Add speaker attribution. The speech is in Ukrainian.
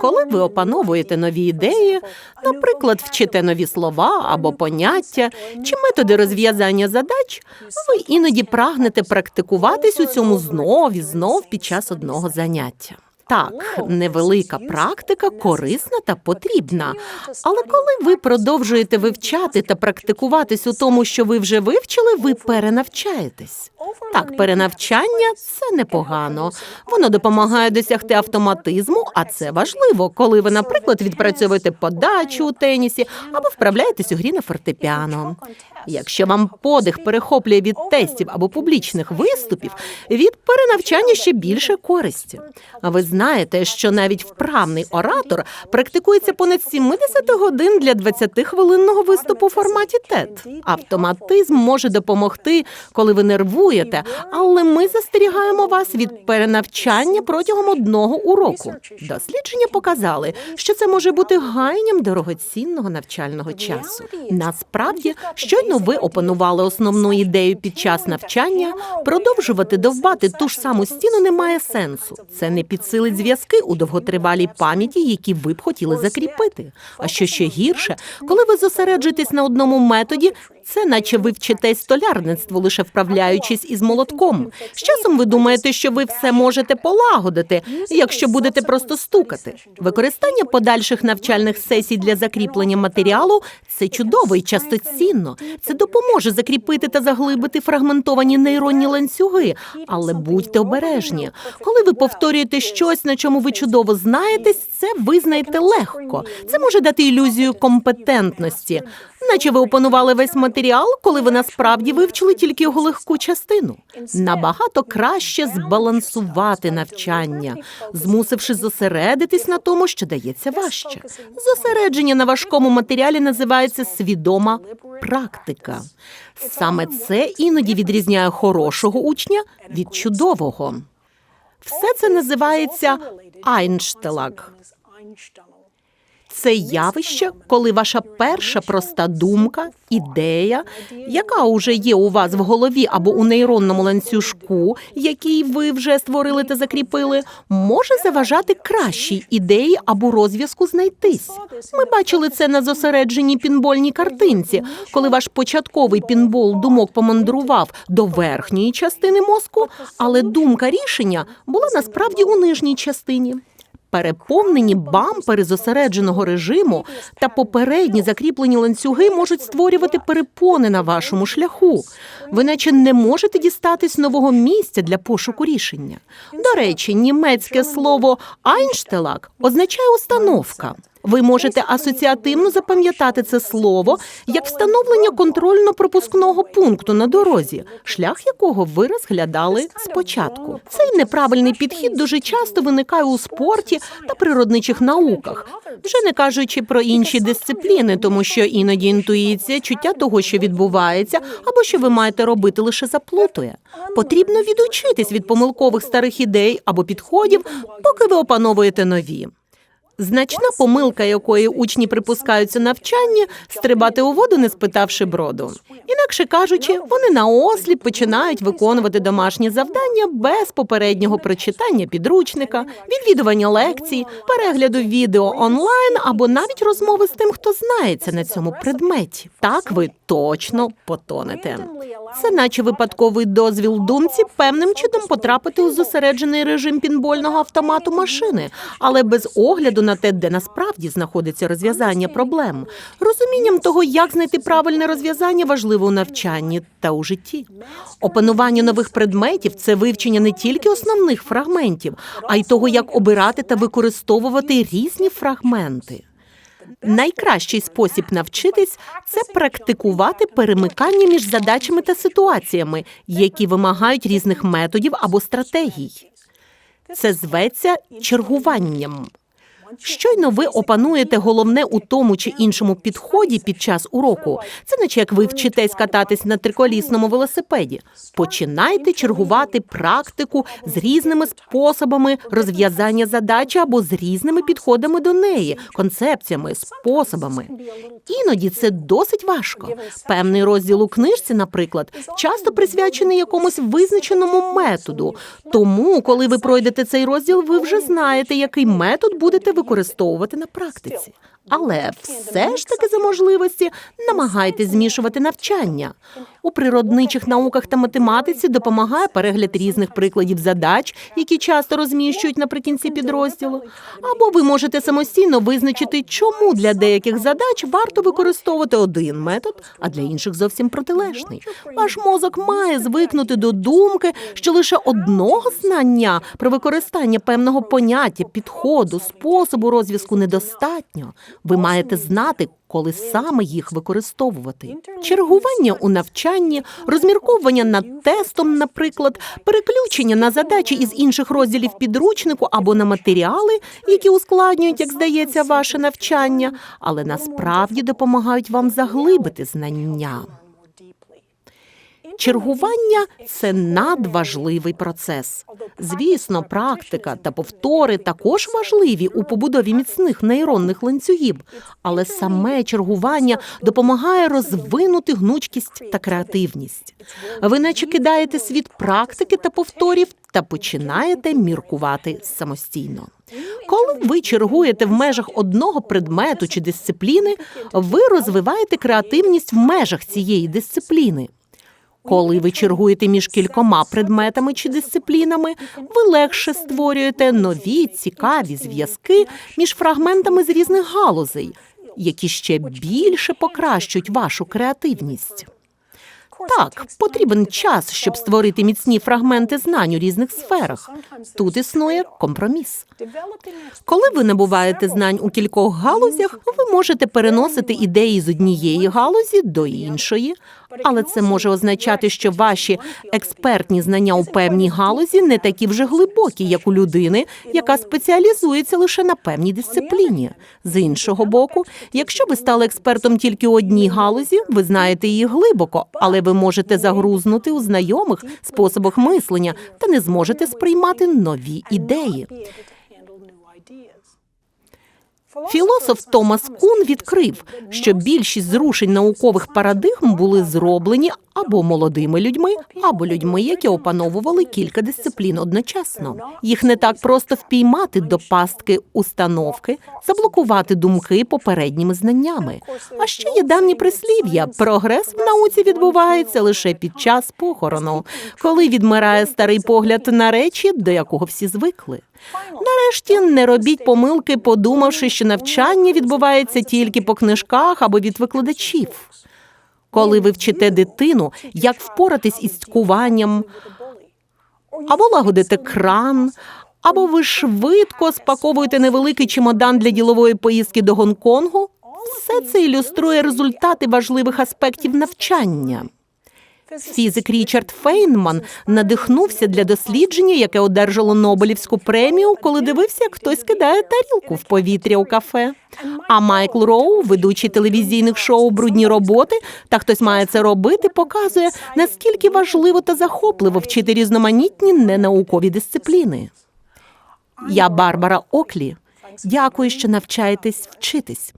Speaker 1: Коли ви опановуєте нові ідеї, наприклад, вчите нові слова або поняття чи методи розв'язання задач, ви іноді прагнете практикуватись у цьому знов і знов під час одного заняття. Так, невелика практика корисна та потрібна. Але коли ви продовжуєте вивчати та практикуватись у тому, що ви вже вивчили, ви перенавчаєтесь. Так, перенавчання це непогано. Воно допомагає досягти автоматизму, а це важливо, коли ви, наприклад, відпрацьовуєте подачу у тенісі або вправляєтесь у грі на фортепіано. Якщо вам подих перехоплює від тестів або публічних виступів, від перенавчання ще більше користі. А ви знаєте, що навіть вправний оратор практикується понад 70 годин для 20-хвилинного виступу у форматі TED. Автоматизм може допомогти, коли ви нервуєте, але ми застерігаємо вас від перенавчання протягом одного уроку. Дослідження показали, що це може бути гайням дорогоцінного навчального часу. Насправді, щойно ви опанували основну ідею під час навчання, продовжувати довбати ту ж саму стіну немає сенсу. Це не підсилить зв'язки у довготривалій пам'яті, які ви б хотіли закріпити. А що ще гірше, коли ви зосереджуєтесь на одному методі, це наче ви вчитесь столярництву, лише вправляючись із молотком. З часом ви думаєте, що ви все можете полагодити, якщо будете просто стукати. Використання подальших навчальних сесій для закріплення матеріалу це чудово і частоцінно. Це допоможе закріпити та заглибити фрагментовані нейронні ланцюги. Але будьте обережні. Коли ви повторюєте щось, на чому ви чудово знаєтесь, це визнаєте легко. Це може дати ілюзію компетентності. Наче ви опанували весь матеріал, коли ви насправді вивчили тільки його легку частину. Набагато краще збалансувати навчання, змусивши зосередитись на тому, що дається важче. Зосередження на важкому матеріалі називається свідома практика. Саме це іноді відрізняє хорошого учня від чудового. Все це називається Айнштелак. Це явище, коли ваша перша проста думка, ідея, яка уже є у вас в голові або у нейронному ланцюжку, який ви вже створили та закріпили, може заважати кращій ідеї або розв'язку знайтись. Ми бачили це на зосередженій пінбольній картинці, коли ваш початковий пінбол думок помандрував до верхньої частини мозку, але думка рішення була насправді у нижній частині. Переповнені бампери зосередженого режиму та попередні закріплені ланцюги можуть створювати перепони на вашому шляху. Ви наче не можете дістатись нового місця для пошуку рішення. До речі, німецьке слово Айнштелак означає установка. Ви можете асоціативно запам'ятати це слово як встановлення контрольно-пропускного пункту на дорозі, шлях якого ви розглядали спочатку. Цей неправильний підхід дуже часто виникає у спорті та природничих науках, вже не кажучи про інші дисципліни, тому що іноді інтуїція, чуття того, що відбувається, або що ви маєте робити, лише заплутує. Потрібно відучитись від помилкових старих ідей або підходів, поки ви опановуєте нові. Значна помилка, якої учні припускаються навчання, стрибати у воду, не спитавши броду. Інакше кажучи, вони наосліп починають виконувати домашні завдання без попереднього прочитання підручника, відвідування лекцій, перегляду відео онлайн або навіть розмови з тим, хто знається на цьому предметі. Так ви точно потонете. Це наче випадковий дозвіл думці певним чином потрапити у зосереджений режим пінбольного автомату машини, але без огляду на те, де насправді знаходиться розв'язання проблем. Розумінням того, як знайти правильне розв'язання, важливо у навчанні та у житті. Опанування нових предметів це вивчення не тільки основних фрагментів, а й того, як обирати та використовувати різні фрагменти. Найкращий спосіб навчитись це практикувати перемикання між задачами та ситуаціями, які вимагають різних методів або стратегій. Це зветься чергуванням. Щойно ви опануєте головне у тому чи іншому підході під час уроку. Це наче як ви вчитесь кататись на триколісному велосипеді. Починайте чергувати практику з різними способами розв'язання задачі або з різними підходами до неї, концепціями, способами. Іноді це досить важко. Певний розділ у книжці, наприклад, часто присвячений якомусь визначеному методу. Тому, коли ви пройдете цей розділ, ви вже знаєте, який метод будете виконувати використовувати на практиці. Але все ж таки за можливості намагайтесь змішувати навчання. У природничих науках та математиці допомагає перегляд різних прикладів задач, які часто розміщують наприкінці підрозділу. Або ви можете самостійно визначити, чому для деяких задач варто використовувати один метод, а для інших зовсім протилежний. Ваш мозок має звикнути до думки, що лише одного знання про використання певного поняття, підходу, способу розв'язку недостатньо. Ви маєте знати, коли саме їх використовувати. Чергування у навчанні, розмірковування над тестом, наприклад, переключення на задачі із інших розділів підручнику або на матеріали, які ускладнюють, як здається, ваше навчання, але насправді допомагають вам заглибити знання. Чергування це надважливий процес. Звісно, практика та повтори також важливі у побудові міцних нейронних ланцюгів, але саме чергування допомагає розвинути гнучкість та креативність. Ви наче кидаєте світ практики та повторів та починаєте міркувати самостійно. Коли ви чергуєте в межах одного предмету чи дисципліни, ви розвиваєте креативність в межах цієї дисципліни. Коли ви чергуєте між кількома предметами чи дисциплінами, ви легше створюєте нові цікаві зв'язки між фрагментами з різних галузей, які ще більше покращують вашу креативність. Так, потрібен час, щоб створити міцні фрагменти знань у різних сферах. Тут існує компроміс. Коли ви набуваєте знань у кількох галузях, ви можете переносити ідеї з однієї галузі до іншої, але це може означати, що ваші експертні знання у певній галузі не такі вже глибокі, як у людини, яка спеціалізується лише на певній дисципліні. З іншого боку, якщо ви стали експертом тільки у одній галузі, ви знаєте її глибоко, але ви можете загрузнути у знайомих способах мислення та не зможете сприймати нові ідеї. Філософ Томас Кун відкрив, що більшість зрушень наукових парадигм були зроблені або молодими людьми, або людьми, які опановували кілька дисциплін одночасно. Їх не так просто впіймати до пастки установки, заблокувати думки попередніми знаннями. А ще є давні прислів'я: прогрес в науці відбувається лише під час похорону, коли відмирає старий погляд на речі, до якого всі звикли. Нарешті не робіть помилки, подумавши, що навчання відбувається тільки по книжках або від викладачів. Коли ви вчите дитину, як впоратись із цькуванням, або лагодите кран, або ви швидко спаковуєте невеликий чемодан для ділової поїздки до Гонконгу, все це ілюструє результати важливих аспектів навчання. Фізик Річард Фейнман надихнувся для дослідження, яке одержало Нобелівську премію, коли дивився, як хтось кидає тарілку в повітря у кафе. А Майкл Роу, ведучий телевізійних шоу Брудні роботи та хтось має це робити, показує, наскільки важливо та захопливо вчити різноманітні ненаукові дисципліни. Я Барбара Оклі. Дякую, що навчаєтесь вчитись.